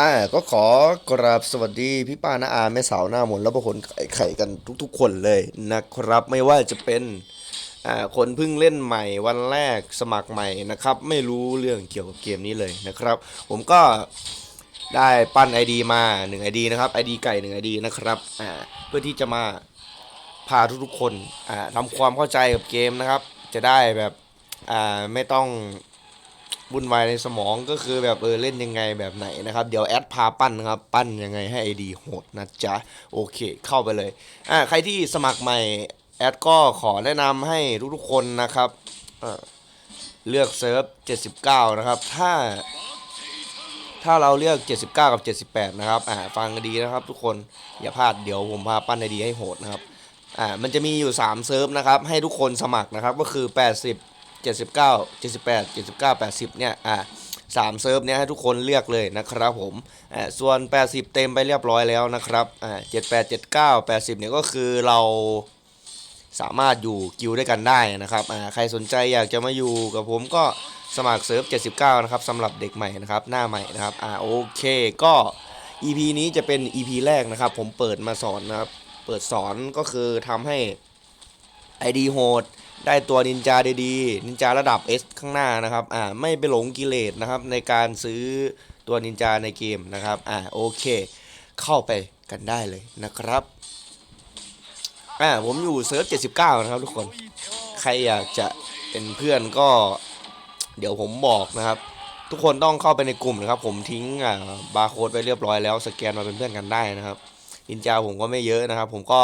อ่าก็ขอกราบสวัสดีพี่ป้าน้าอาแม่สาวหน้ามนและบุคคลไข่ไข่กันทุกๆ คนเลยนะครับ ไม่ว่าจะเป็นอ่าคนเพิ่งเล่นใหม่วันแรกสมัครใหม่นะครับ ไม่รู้เรื่องเกี่ยวกับเกมนี้เลยนะครับ ผมก็ได้ปั้น ID มา1 ID นะครับ ID ไก่1 ID นะครับอ่าเพื่อที่จะมาพาทุกๆคนอ่าทำความเข้าใจกับเกมนะครับ จะได้แบบอ่าไม่ต้อง วุ่นวายในสมองก็คือแบบเออเล่นยังไงแบบไหนนะครับ เดี๋ยวแอดพาปั้นนะครับ ปั้นยังไงให้ไอดีโหดนะจ๊ะ โอเคเข้าไปเลยอ่าใครที่สมัครใหม่แอดก็ขอแนะนำให้ทุกๆคนนะครับเลือกเซิร์ฟ 79 นะครับ ถ้า ถ้าเราเลือก 79 กับ 78 นะครับ อ่า ฟังกันดีนะครับทุกคน อย่าพลาด เดี๋ยวผมพาปั้นไอดีให้โหดนะครับ อ่า มันจะมีอยู่ 3 เซิร์ฟนะครับ ให้ทุกคนสมัครนะครับ ก็คือ 80 79 78 79 80 เนี่ย อ่าสามเซิร์ฟเนี่ยให้ทุกคนเลือกเลยนะครับผมอ่าส่วน 80 เต็มไปเรียบร้อยแล้วนะครับอ่า78 79 80เนี่ยก็คือเราสามารถอยู่กิวด้วยกันได้นะครับอ่าใครสนใจอยากจะมาอยู่กับผมก็สมัครเซิร์ฟ 79 นะครับสำหรับเด็กใหม่นะครับ หน้าใหม่นะครับ อ่าโอเค ก็ EP นี้จะเป็น EP แรกนะครับ ผมเปิดมาสอนนะครับ เปิดสอนก็คือทำให้ ID โหด ได้ตัวนินจาดีๆ นินจาระดับ S ข้างหน้านะครับ อ่า ไม่ไปหลงกิเลสนะครับในการซื้อตัวนินจาในเกมนะครับ อ่า โอเค เข้าไปกันได้เลยนะครับ อ่า ผมอยู่เซิร์ฟ 79 นะครับทุกคน ใครอยากจะเป็นเพื่อนก็ เดี๋ยวผมบอกนะครับ ทุกคนต้องเข้าไปในกลุ่มนะครับ ผมทิ้งอ่าบาร์โค้ดไปเรียบร้อยแล้ว สแกนมาเป็นเพื่อนกันได้นะครับนินจาผมก็ไม่เยอะนะครับ ผมก็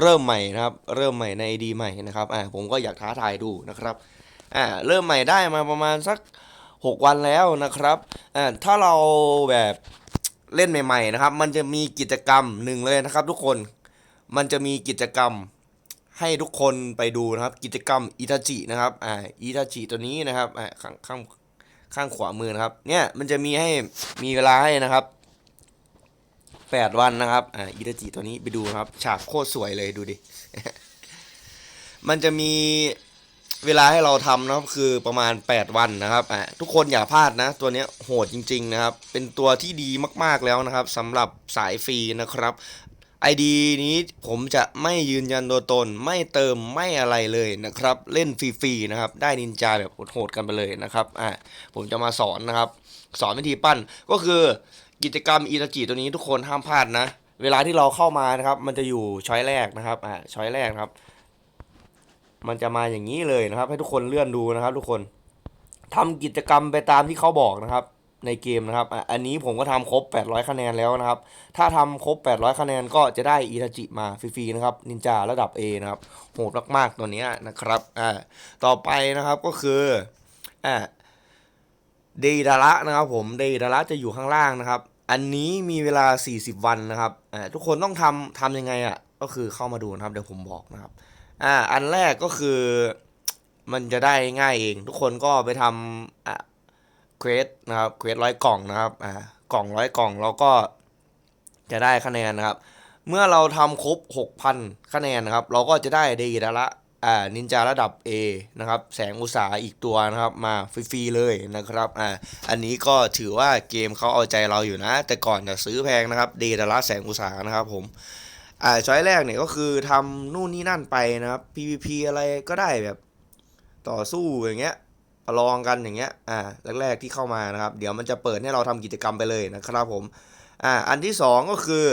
เริ่มใหม่นะครับ เริ่มใหม่ใน ID ใหม่นะครับอ่าผมก็อยากท้าทายดูนะครับอ่าเริ่มใหม่ได้มาประมาณสัก 6 วันแล้วนะครับอ่าถ้าเราแบบเล่นใหม่ ๆ นะครับ มันจะมีกิจกรรมหนึ่งเลยนะครับ ทุกคนมันจะมีกิจกรรมให้ทุกคนไปดูนะครับ กิจกรรมอิทาจินะครับอ่าอิทาจิตัวนี้นะครับอ่าข้างข้างข้างขวามือนะครับ เนี่ยมันจะมีให้มีเวลาให้นะครับ แปดวันนะครับอ่าอิทาจิตัวนี้ไปดูครับ ฉากโคตรสวยเลยดูดิ มันจะมีเวลาให้เราทำนะครับคือประมาณ 8 วันนะครับอ่าทุกคนอย่าพลาดนะ ตัวนี้โหดจริง ๆ นะครับ เป็นตัวที่ดีมากๆแล้วนะครับสำหรับสายฟรีนะครับ ID นี้ผมจะไม่ยืนยันตัวตน ไม่เติมไม่อะไรเลยนะครับ เล่นฟรีๆนะครับ ได้นินจาแบบโหดๆกันไปเลยนะครับอ่าผมจะมาสอนนะครับ สอนวิธีปั้นก็คือ กิจกรรมอิตาจิตัวนี้ทุกคนห้ามพลาดนะ เวลาที่เราเข้ามานะครับ มันจะอยู่ช้อยแรกนะครับอ่าช้อยแรกครับ มันจะมาอย่างนี้เลยนะครับ ให้ทุกคนเลื่อนดูนะครับ ทุกคนทำกิจกรรมไปตามที่เขาบอกนะครับ ในเกมนะครับอะอันนี้ผมก็ทำครบ 800 คะแนนแล้วนะครับ ถ้าทำครบ 800 คะแนนก็จะได้อิตาจิมาฟรีๆนะครับนินจาระดับ A นะครับโหดมากๆตัวนี้นะครับอ่าต่อไปนะครับก็คืออ่าเดดาระนะครับผมเดดาระจะอยู่ข้างล่างนะครับ อันนี้มีเวลา 40 วันนะครับอ่าทุกคนต้องทำทำยังไงอะก็คือเข้ามาดูนะครับเดี๋ยวผมบอกนะครับอ่าอันแรกก็คือมันจะได้ง่ายเอง ทุกคนก็ไปทำอ่าเควสนะครับเควสร้อยกล่องนะครับอ่ากล่องร้อยกล่องเราก็จะได้คะแนนนะครับ เมื่อเราทำครบ 6,000 คะแนนนะครับ เราก็จะได้เดดาระ อ่านินจาระดับ A นะครับแสงอุตสาหอีกตัวนะครับมาฟรีๆเลยนะครับอ่าอันนี้ก็ถือว่าเกมเขาเอาใจเราอยู่นะ แต่ก่อนจะซื้อแพงนะครับเดดาระแสงอุตสาหนะครับผมอ่าช้อยแรกเนี่ยก็คือทำนู่นนี่นั่นไปนะครับ PVP อะไรก็ได้แบบต่อสู้อย่างเงี้ยประลองกันอย่างเงี้ยอ่าแรกๆที่เข้ามานะครับเดี๋ยวมันจะเปิดให้เราทำกิจกรรมไปเลยนะครับผมอ่าอันที่สองก็คือ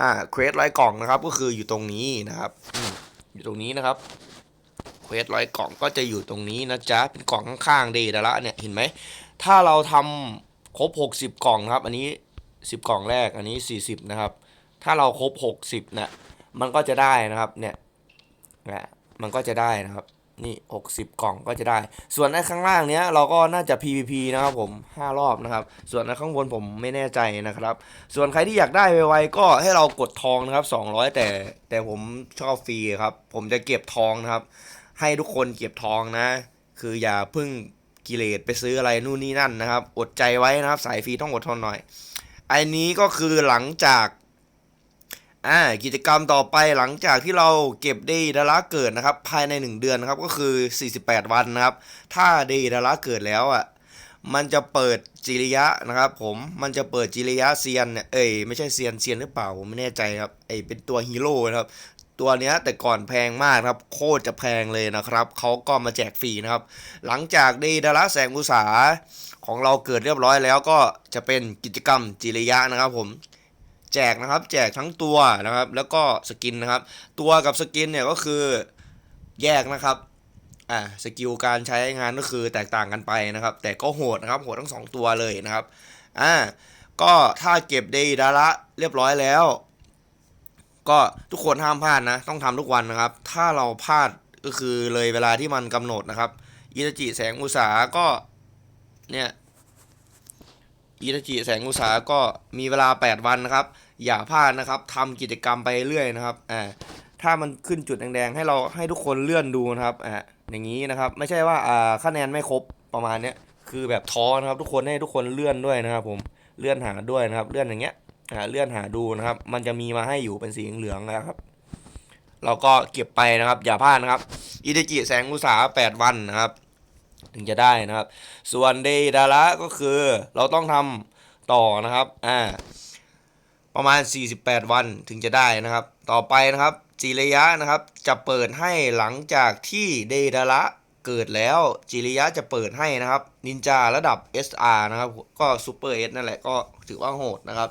อ่าเควสร้อยกล่องนะครับก็คืออยู่ตรงนี้นะครับ อยู่ตรงนี้นะครับเควสร้อยกล่องก็จะอยู่ตรงนี้นะจ๊ะเป็นกล่องข้างๆเดดาระเนี่ยเห็นไหมถ้าเราทำครบ 60 กล่องนะครับ อันนี้ 10 กล่องแรกอันนี้ 40 นะครับ ถ้าเราครบ 60นะมันก็จะได้นะครับเนี่ยนะมันก็จะได้นะครับ นี่ 60 กล่องก็จะได้ ส่วนในข้างล่างเนี้ยเราก็น่าจะ PVP นะครับผม 5 รอบนะครับ ส่วนในข้างบนผมไม่แน่ใจนะครับ ส่วนใครที่อยากได้ไวๆก็ให้เรากดทองนะครับ 200 แต่แต่ผมชอบฟรีครับ ผมจะเก็บทองนะครับ ให้ทุกคนเก็บทองนะ คืออย่าพึ่งกิเลสไปซื้ออะไรนู่นนี่นั่นนะครับ อดใจไว้นะครับ สายฟรีต้องอดทนหน่อย อันนี้ก็คือหลังจาก อ่ากิจกรรมต่อไปหลังจากที่เราเก็บเดดาราเกิดนะครับ ภายใน 1 เดือนนะครับก็คือ 48 วันนะครับ ถ้าเดดาราเกิดแล้วอะมันจะเปิดจิริยะนะครับผมมันจะเปิดจิริยะเซียนเนี่ยเอ้ยไม่ใช่เซียนเซียนหรือเปล่าผมไม่แน่ใจครับไอเป็นตัวฮีโร่นะครับตัวเนี้ยแต่ก่อนแพงมากครับ โคตรจะแพงเลยนะครับเขาก็มาแจกฟรีนะครับ หลังจากด้ดาราแสงอุสาของเราเกิดเรียบร้อยแล้วก็จะเป็นกิจกรรมจิริยะนะครับผม แจกนะครับแจกทั้งตัวนะครับ แล้วก็สกินนะครับ ตัวกับสกินเนี่ยก็คือแยกนะครับอ่าสกิลการใช้งานก็คือแตกต่างกันไปนะครับ แต่ก็โหดนะครับโหดทั้งสองตัวเลยนะครับอ่าก็ถ้าเก็บเดดาระเรียบร้อยแล้ว ก็ทุกคนห้ามพลาดนะ ต้องทำทุกวันนะครับ ถ้าเราพลาดก็คือเลยเวลาที่มันกำหนดนะครับอิตาจิแสงอุตสาก็เนี่ย อิตาจิแสงอุตสาก็มีเวลา 8 วันนะครับ อย่าพลาดนะครับทำกิจกรรมไปเรื่อยนะครับอ่าถ้ามันขึ้นจุดแดงๆ ให้เราให้ทุกคนเลื่อนดูนะครับอ่าอย่างนี้นะครับ ไม่ใช่ว่าอ่าคะแนนไม่ครบประมาณเนี้ยคือแบบท้อนะครับทุกคนให้ทุกคนเลื่อนด้วยนะครับ ผมเลื่อนหาด้วยนะครับ เลื่อนอย่างเงี้ยอ่าเลื่อนหาดูนะครับ มันจะมีมาให้อยู่เป็นสีเหลืองนะครับ เราก็เก็บไปนะครับ อย่าพลาดนะครับอิเดจิแสงอุตสา8วันนะครับ ถึงจะได้นะครับ ส่วนเดดาระก็คือเราต้องทำต่อนะครับอ่าประมาณ 48 วันถึงจะได้นะครับ ต่อไปนะครับจิริยะนะครับจะเปิดให้หลังจากที่เดดาระเกิดแล้วจิริยะจะเปิดให้นะครับ นินจาระดับ SR นะครับ ก็ซูเปอร์เอสนั่นแหละก็ถือว่าโหดนะครับ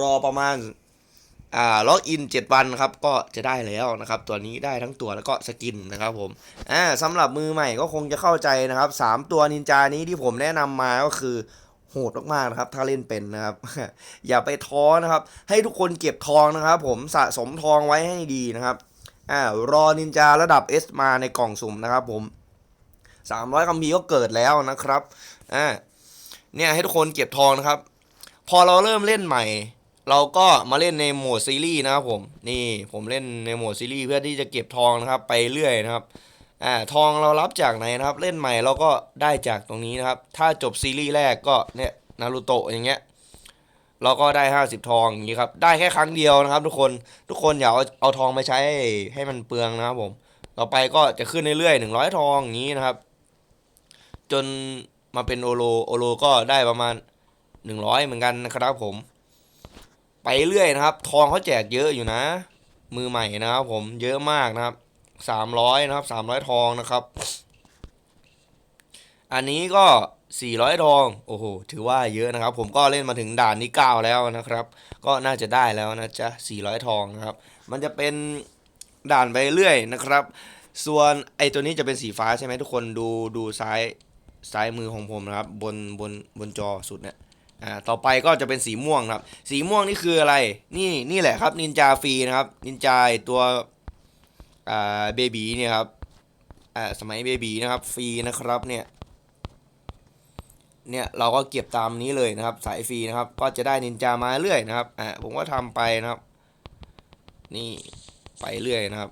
รอประมาณ อ่าล็อกอิน 7 วันครับก็จะได้แล้วนะครับตัวนี้ได้ทั้งตัวแล้วก็สกินนะครับผมอ่าสำหรับมือใหม่ก็คงจะเข้าใจนะครับ 3 ตัวนินจานี้ที่ผมแนะนำมาก็คือโหดมากๆนะครับ ถ้าเล่นเป็นนะครับ อย่าไปท้อนะครับ ให้ทุกคนเก็บทองนะครับ ผมสะสมทองไว้ให้ดีนะครับอ่ารอนินจาระดับ S มาในกล่องสุ่มนะครับผม 300คัมภีร์ก็เกิดแล้วนะครับอ่าเนี่ยให้ทุกคนเก็บทองนะครับ พอเราเริ่มเล่นใหม่ เราก็มาเล่นในโหมดซีรีส์นะครับผมนี่ผมเล่นในโหมดซีรีส์เพื่อที่จะเก็บทองนะครับไปเรื่อยนะครับอ่าทองเรารับจากไหนนะครับ เล่นใหม่เราก็ได้จากตรงนี้นะครับ ถ้าจบซีรีส์แรกก็เนี่ยนารูโตะอย่างเงี้ยเราก็ได้ 50 ทองอย่างนี้ครับได้แค่ครั้งเดียวนะครับ ทุกคนทุกคนอย่าเอาเอาทองไปใช้ให้มันเปลืองนะครับผมต่อไปก็จะขึ้นเรื่อยๆหนึ่งร้อยทองอย่างนี้นะครับ จนมาเป็นโอโลโอโลก็ได้ประมาณหนึ่งร้อยเหมือนกันนะครับผม ไปเรื่อยนะครับ ทองเขาแจกเยอะอยู่นะ มือใหม่นะครับผมเยอะมากนะครับสามร้อยนะครับสามร้อยทองนะครับ อันนี้ก็สี่ร้อยทองโอ้โหถือว่าเยอะนะครับ ผมก็เล่นมาถึงด่านที่เก้าแล้วนะครับ ก็น่าจะได้แล้วนะจ๊ะสี่ร้อยทองนะครับ มันจะเป็นด่านไปเรื่อยนะครับ ส่วนไอตัวนี้จะเป็นสีฟ้าใช่ไหมทุกคนดูดูซ้ายซ้ายมือของผมนะครับ บนบนบนจอสุดเนี่ย อ่าต่อไปก็จะเป็นสีม่วงครับ สีม่วงนี่คืออะไร นี่นี่แหละครับนินจาฟรีนะครับนินจาตัวอ่าเบบีเนี่ยครับอ่าสมัยเบบีนะครับฟรีนะครับเนี่ยเนี่ยเราก็เก็บตามนี้เลยนะครับ สายฟรีนะครับ ก็จะได้นินจามาเรื่อยนะครับอ่าผมก็ทำไปนะครับ นี่ไปเรื่อยนะครับ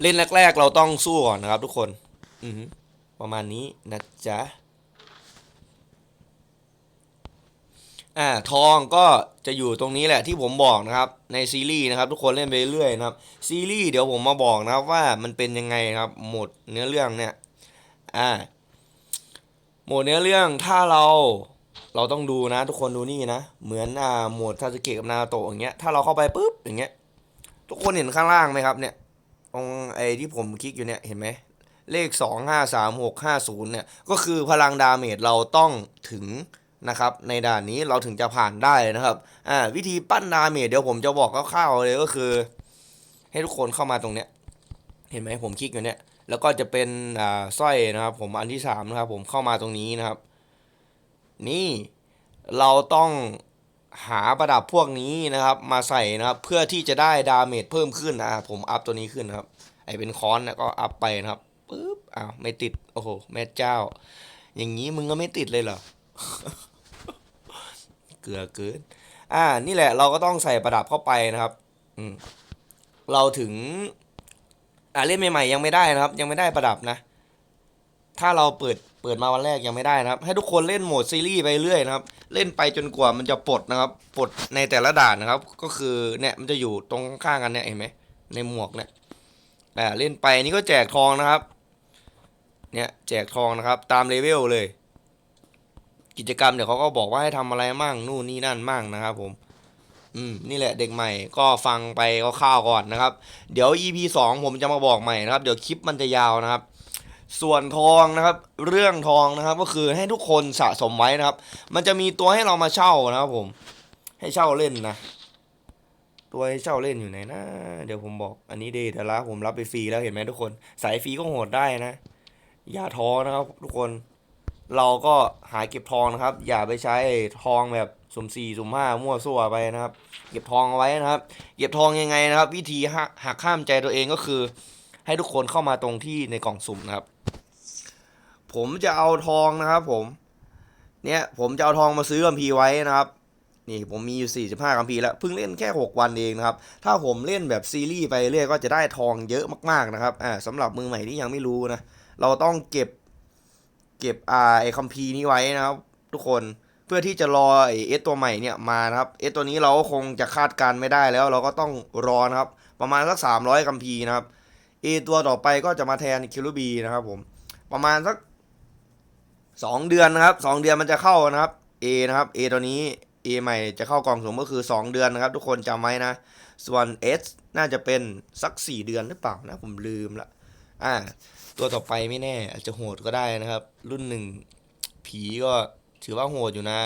เล่นแรก ๆ เราต้องสู้ก่อนนะครับทุกคน อือ ประมาณนี้นะจ๊ะอ่าทองก็จะอยู่ตรงนี้แหละที่ผมบอกนะครับในซีรีส์นะครับทุกคนเล่นไปเรื่อยนะครับซีรีส์เดี๋ยวผมมาบอกนะครับว่ามันเป็นยังไงครับหมดเนื้อเรื่องเนี่ยอ่าหมดเนื้อเรื่องถ้าเราเราต้องดูนะ ทุกคนดูนี่นะ เหมือนอ่าหมดซาสึเกะกับนาโตะอย่างเงี้ยถ้าเราเข้าไปปุ๊บอย่างเงี้ยทุกคนเห็นข้างล่างไหมครับเนี่ยตรงไอ้ที่ผมคลิกอยู่เนี่ยเห็นไหม เลข 2 5 3 6 5 0เนี่ยก็คือพลังดาเมจเราต้องถึงนะครับในด่านนี้เราถึงจะผ่านได้นะครับอ่าวิธีปั้นดาเมจเดี๋ยวผมจะบอกคร่าวๆเลยก็คือ ให้ทุกคนเข้ามาตรงเนี้ยเห็นไหมผมคลิกอยู่เนี่ยแล้วก็จะเป็นอ่าสร้อยนะครับ ผมอันที่สามนะครับผมเข้ามาตรงนี้นะครับ นี่เราต้องหาประดับพวกนี้นะครับ มาใส่นะครับเพื่อที่จะได้ดาเมจเพิ่มขึ้นนะผมอัพตัวนี้ขึ้นนะครับไอเป็นคอนนะก็อัพไปนะครับ ปึ๊บอ้าวไม่ติด โอ้โห แม่เจ้า อย่างนี้มึงก็ไม่ติดเลยเหรอ เกลือเกิน อ่า นี่แหละ เราก็ต้องใส่ประดับเข้าไปนะครับ อืม เราถึง อ่าเล่นใหม่ๆยังไม่ได้นะครับ ยังไม่ได้ประดับนะ ถ้าเราเปิด เปิดมาวันแรกยังไม่ได้นะครับ ให้ทุกคนเล่นโหมดซีรีส์ไปเรื่อยนะครับ เล่นไปจนกว่ามันจะปลดนะครับ ปลดในแต่ละด่านนะครับ ก็คือ เนี่ย มันจะอยู่ตรงข้างกันเนี่ย เห็นไหม ในหมวกเนี่ยอ่าเล่นไปนี่ก็แจกทองนะครับ เนี่ยแจกทองนะครับตามเลเวลเลย กิจกรรมเดี๋ยวเขาก็บอกว่าให้ทำอะไรมั่งนู่นนี่นั่นมั่งนะครับผม อืมนี่แหละเด็กใหม่ก็ฟังไปคร่าวก่อนนะครับ เดี๋ยว EP 2 ผมจะมาบอกใหม่นะครับ เดี๋ยวคลิปมันจะยาวนะครับ ส่วนทองนะครับ เรื่องทองนะครับ ก็คือให้ทุกคนสะสมไว้นะครับ มันจะมีตัวให้เรามาเช่านะครับผม ให้เช่าเล่นนะตัวให้เช่าเล่นอยู่ไหนนะ เดี๋ยวผมบอกอันนี้เดทละผมรับไปฟรีแล้วเห็นไหมทุกคน สายฟรีก็โหดได้นะ อย่าท้อนะครับ ทุกคนเราก็หาเก็บทองนะครับ อย่าไปใช้ทองแบบสุ่มสี่สุ่มห้ามั่วซั่วไปนะครับ เก็บทองเอาไว้นะครับ เก็บทองยังไงนะครับ วิธีหักหักข้ามใจตัวเองก็คือ ให้ทุกคนเข้ามาตรงที่ในกล่องสุ่มนะครับ ผมจะเอาทองนะครับ ผม เนี่ยผมจะเอาทองมาซื้อกัมพีไว้นะครับนี่ผมมีอยู่ 45กัมพีแล้วเพิ่งเล่นแค่ 6 วันเองนะครับ ถ้าผมเล่นแบบซีรีส์ไปเรื่อยก็จะได้ทองเยอะมากๆนะครับอ่าสำหรับมือใหม่ที่ยังไม่รู้นะ เราต้องเก็บเก็บอ่าไอคัมพีร์นี้ไว้นะครับ ทุกคนเพื่อที่จะรอไอเอสตัวใหม่เนี่ยมานะครับเอสตัวนี้เราก็คงจะคาดการณ์ไม่ได้แล้ว เราก็ต้องรอนะครับ ประมาณสัก 300คัมพีร์นะครับเอตัวต่อไปก็จะมาแทนคิรูบีนะครับผมประมาณสัก 2 เดือนนะครับ 2 เดือนมันจะเข้านะครับ A นะครับ A ตัวนี้ A ใหม่จะเข้ากล่องสุ่มก็คือ 2 เดือนนะครับ ทุกคนจำไว้นะ ส่วน S น่าจะเป็นสัก 4 เดือนหรือเปล่านะ ผมลืมละอ่า ตัวต่อไปไม่แน่ อาจจะโหดก็ได้นะครับ รุ่นหนึ่งผีก็ถือว่าโหดอยู่นะ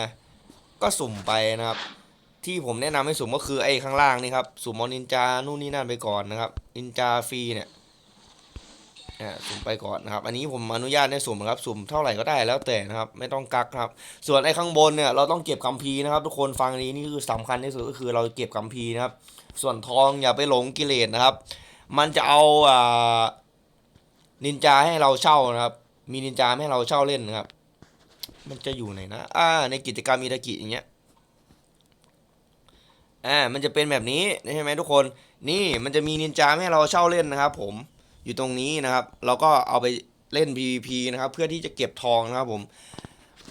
ก็สุ่มไปนะครับ ที่ผมแนะนำให้สุ่มก็คือไอ้ข้างล่างนี่ครับ สุ่มเอนินจานู่นนี่นั่นไปก่อนนะครับนินจาฟรีเนี่ยอ่าสุ่มไปก่อนนะครับ อันนี้ผมอนุญาตให้สุ่มนะครับ สุ่มเท่าไหร่ก็ได้แล้วแต่นะครับ ไม่ต้องกักครับ ส่วนไอ้ข้างบนเนี่ยเราต้องเก็บคัมภีร์นะครับทุกคนฟังนี้นี่คือสำคัญที่สุดก็คือเราเก็บคัมภีร์นะครับ ส่วนทองอย่าไปหลงกิเลสนะครับ มันจะเอาอ่า นินจาให้เราเช่านะครับ มีนินจาให้เราเช่าเล่นนะครับ มันจะอยู่ไหนนะ อ่า ในกิจกรรมอิตากิอย่างเงี้ย อ่า มันจะเป็นแบบนี้ใช่ไหมทุกคน นี่มันจะมีนินจาให้เราเช่าเล่นนะครับ ผม อยู่ตรงนี้นะครับ เราก็เอาไปเล่น PVP นะครับ เพื่อที่จะเก็บทองนะครับ ผม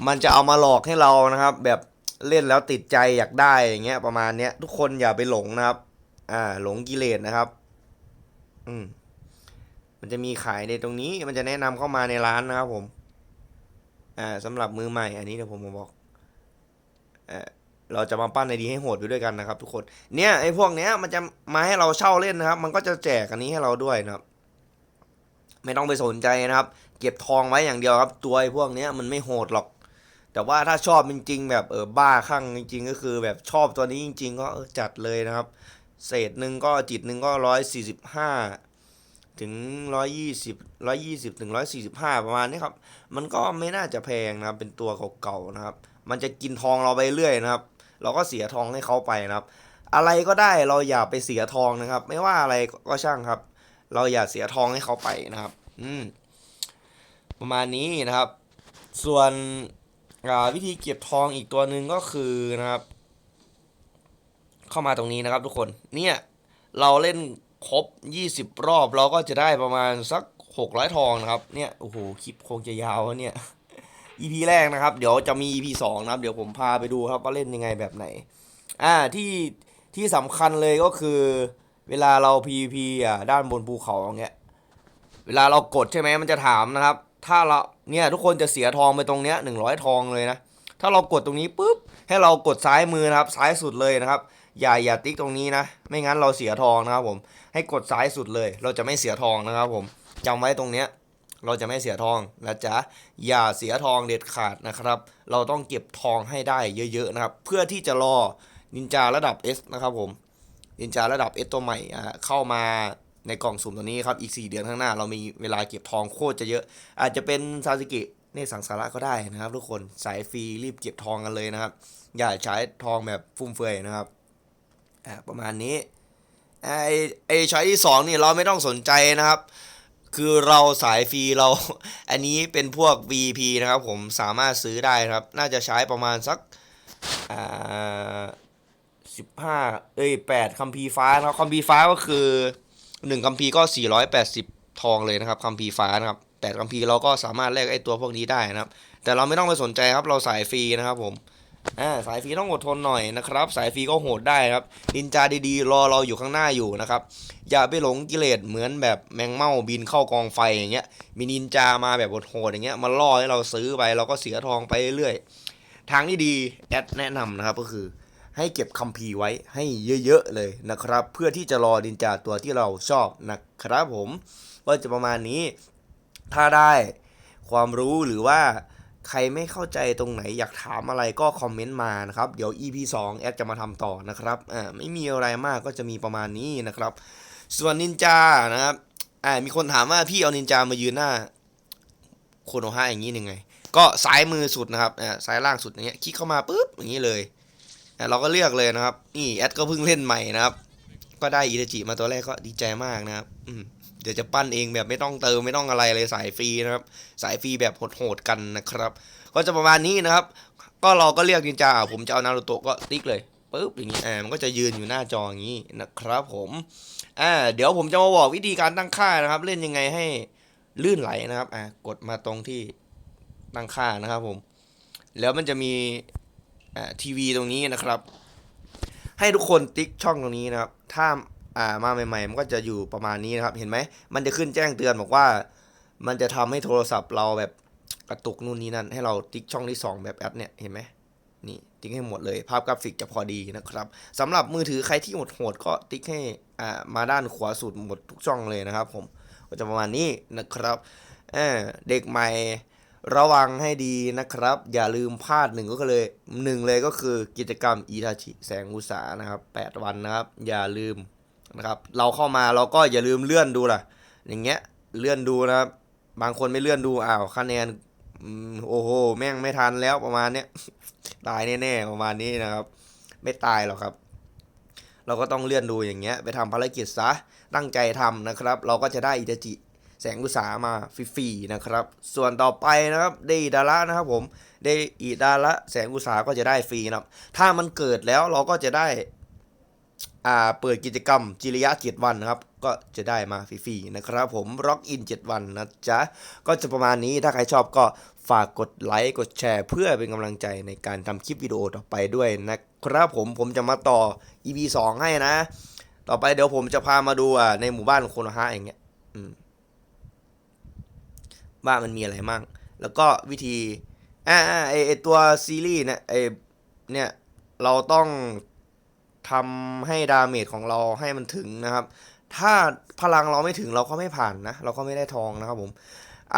มันจะเอามาหลอกให้เรานะครับ แบบเล่นแล้วติดใจอยากได้อย่างเงี้ยประมาณเนี้ย ทุกคนอย่าไปหลงนะครับ อ่า หลงกิเลสนะครับ อืม มันจะมีขายในตรงนี้มันจะแนะนำเข้ามาในร้านนะครับผมอ่าสำหรับมือใหม่ อันนี้เดี๋ยวผมมาบอกเออเราจะมาปั้นในดีให้โหดไปด้วยกันนะครับ ทุกคนเนี่ยไอ้พวกเนี้ยมันจะมาให้เราเช่าเล่นนะครับ มันก็จะแจกอันนี้ให้เราด้วยนะครับ ไม่ต้องไปสนใจนะครับ เก็บทองไว้อย่างเดียวครับตัวไอ้พวกเนี้ยมันไม่โหดหรอก แต่ว่าถ้าชอบจริงๆแบบเออบ้าคลั่งจริง ๆ ก็คือ แบบชอบตัวนี้จริง ๆ ก็จัดเลยนะครับ เศษหนึ่งก็จิตหนึ่งก็ร้อยสี่สิบห้า ถึงร้อยยี่สิบร้อยยี่สิบถึงร้อยสี่สิบห้าประมาณนี้ครับ มันก็ไม่น่าจะแพงนะครับ เป็นตัวเก่าๆนะครับ มันจะกินทองเราไปเรื่อยนะครับ เราก็เสียทองให้เขาไปนะครับ อะไรก็ได้เราอย่าไปเสียทองนะครับ ไม่ว่าอะไรก็ช่างครับ เราอย่าเสียทองให้เขาไปนะครับ อืม ประมาณนี้นะครับ ส่วนวิธีเก็บทองอีกตัวหนึ่งก็คือนะครับ เข้ามาตรงนี้นะครับ ทุกคน เนี่ย เราเล่น ครบ 20 รอบเราก็จะได้ประมาณสัก 600 ทองนะครับเนี่ยโอ้โหคลิปคงจะยาวอะเนี่ย EP แรกนะครับ เดี๋ยวจะมี EP 2นะครับ เดี๋ยวผมพาไปดูครับว่าเล่นยังไงแบบไหน อ่าที่ที่สำคัญเลยก็คือ เวลาเรา PVP อะด้านบนภูเขาเงี้ยเวลาเรากดใช่ไหมมันจะถามนะครับ ถ้าเราเนี่ยทุกคนจะเสียทองไปตรงเนี้ย100ทองเลยนะถ้าเรากดตรงนี้ปุ๊บให้เรากดซ้ายมือนะครับ ซ้ายสุดเลยนะครับ อย่าอย่าติ๊กตรงนี้นะ ไม่งั้นเราเสียทองนะครับผม ให้กดซ้ายสุดเลย เราจะไม่เสียทองนะครับผมจำไว้ตรงเนี้ยเราจะไม่เสียทองนะจ๊ะอย่าเสียทองเด็ดขาดนะครับ เราต้องเก็บทองให้ได้เยอะๆนะครับ เพื่อที่จะรอนินจาระดับ S นะครับผมนินจาระดับ S ตัวใหม่เข้ามาในกล่องสุ่มตัวนี้ครับอีก 4 เดือนข้างหน้า เรามีเวลาเก็บทองโคตรจะเยอะ อาจจะเป็นซาสึกิเนสังสาระก็ได้นะครับ ทุกคนสายฟรีรีบเก็บทองกันเลยนะครับ อย่าใช้ทองแบบฟุ่มเฟือยนะครับประมาณนี้ ไอไอช้อยที่สองนี่เราไม่ต้องสนใจนะครับ คือเราสายฟรีเรา อันนี้เป็นพวก VP นะครับผมสามารถซื้อได้ครับ น่าจะใช้ประมาณสักอ่าสิบห้าเอ้ยแปดคัมภีฟ้านะครับคัมภีฟ้าก็คือหนึ่งคัมภีก็สี่ร้อยแปดสิบทองเลยนะครับคัมภีฟ้านะครับแปดคัมภีเราก็สามารถแลกไอตัวพวกนี้ได้นะครับ แต่เราไม่ต้องไปสนใจครับเราสายฟรีนะครับผม อ่าสายฟรีต้องอดทนหน่อยนะครับ สายฟรีก็โหดได้ครับนินจาดีๆ รอเราอยู่ข้างหน้าอยู่นะครับ อย่าไปหลงกิเลสเหมือนแบบแมงเม่าบินเข้ากองไฟอย่างเงี้ย มีนินจามาแบบโหดๆอย่างเงี้ยมาล่อให้เราซื้อไปเราก็เสียทองไปเรื่อยๆทางที่ดีแอดแนะนำนะครับก็คือให้เก็บคัมภีร์ไว้ให้เยอะๆเลยนะครับ เพื่อที่จะรอนินจาตัวที่เราชอบนะครับผมก็จะประมาณนี้ ถ้าได้ความรู้หรือว่า ใครไม่เข้าใจตรงไหนอยากถามอะไรก็คอมเมนต์มานะครับ เดี๋ยว EP 2 แอดจะมาทำต่อนะครับอ่าไม่มีอะไรมากก็จะมีประมาณนี้นะครับ ส่วนนินจานะครับอ่ามีคนถามว่าพี่เอานินจามายืนหน้าโคโนฮะอย่างนี้ยังไง ก็ซ้ายมือสุดนะครับอ่าซ้ายล่างสุดอย่างเงี้ยคลิกเข้ามาปุ๊บอย่างนี้เลยอ่าเราก็เลือกเลยนะครับ นี่แอดก็เพิ่งเล่นใหม่นะครับ ก็ได้อิตาจิมาตัวแรกก็ดีใจมากนะครับ อืม เดี๋ยวจะปั้นเองแบบไม่ต้องเติมไม่ต้องอะไรเลยสายฟรีนะครับ สายฟรีแบบโหดๆกันนะครับ ก็จะประมาณนี้นะครับ ก็เราก็เรียกนินจาอะผมจะเอานารูโตะก็ติ๊กเลยปุ๊บอย่างนี้อ่ามันก็จะยืนอยู่หน้าจออย่างนี้นะครับผมอ่าเดี๋ยวผมจะมาบอกวิธีการตั้งค่านะครับ เล่นยังไงให้ลื่นไหลนะครับอ่ากดมาตรงที่ตั้งค่านะครับผม แล้วมันจะมีอ่าทีวีตรงนี้นะครับ ให้ทุกคนติ๊กช่องตรงนี้นะครับ ถ้า อ่ามาใหม่ๆ มันก็จะอยู่ประมาณนี้นะครับ เห็นไหม มันจะขึ้นแจ้งเตือนบอกว่า มันจะทำให้โทรศัพท์เราแบบกระตุกนู่นนี่นั่น ให้เราติ๊กช่องที่ 2 แบบแอดเนี่ยเห็นไหมนี่ติ๊กให้หมดเลย ภาพกราฟิกจะพอดีนะครับสำหรับมือถือใครที่โหดก็ติ๊กให้อ่ามาด้านขวาสุดหมดทุกช่องเลยนะครับ ผมก็จะประมาณนี้นะครับเออเด็กใหม่ระวังให้ดีนะครับ อย่าลืมพลาดหนึ่งก็เลยหนึ่งเลยก็คือกิจกรรมอีทาชิแสงอุตสานะครับ 8 วันนะครับ อย่าลืม นะครับ เราเข้ามาเราก็อย่าลืมเลื่อนดูล่ะ อย่างเงี้ยเลื่อนดูนะครับ บางคนไม่เลื่อนดูอ้าวคะแนนโอ้โหแม่งไม่ทันแล้วประมาณเนี้ยตายแน่ๆประมาณนี้นะครับ ไม่ตายหรอกครับ เราก็ต้องเลื่อนดูอย่างเงี้ย ไปทำภารกิจซะตั้งใจทำนะครับ เราก็จะได้อิตาจิแสงอุตสาหมาฟรีๆนะครับ ส่วนต่อไปนะครับได้อิดาระนะครับผมได้อิดาระแสงอุตสาหก็จะได้ฟรีนะครับ ถ้ามันเกิดแล้วเราก็จะได้ อ่าเปิดกิจกรรมจิริยะ 7 วันนะครับ ก็จะได้มาฟรีๆนะครับผมร็อกอิน 7 วันนะจ๊ะ ก็จะประมาณนี้ถ้าใครชอบก็ฝากกดไลค์กดแชร์เพื่อเป็นกำลังใจในการทำคลิปวิดีโอต่อไปด้วยนะครับผมผมจะมาต่อ EP 2 ให้นะ ต่อไปเดี๋ยวผมจะพามาดูอะในหมู่บ้านโคโนฮะอย่างเงี้ยว่ามันมีอะไรมั่งแล้วก็วิธีอ่าอ่าไอไอตัวซีรีส์เนี่ยไอเนี่ยเราต้อง ทำให้ดาเมจของเราให้มันถึงนะครับ ถ้าพลังเราไม่ถึงเราก็ไม่ผ่านนะ เราก็ไม่ได้ทองนะครับผม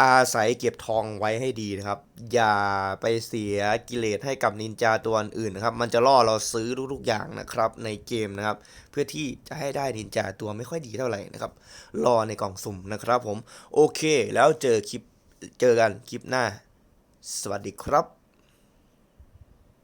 อาศัยเก็บทองไว้ให้ดีนะครับ อย่าไปเสียกิเลสให้กับนินจาตัวอื่นนะครับ มันจะล่อเราซื้อทุกๆอย่างนะครับ ในเกมนะครับ เพื่อที่จะให้ได้นินจาตัวไม่ค่อยดีเท่าไหร่นะครับ รอในกล่องสุ่มนะครับผม โอเค แล้วเจอคลิป เจอกันคลิปหน้า สวัสดีครับ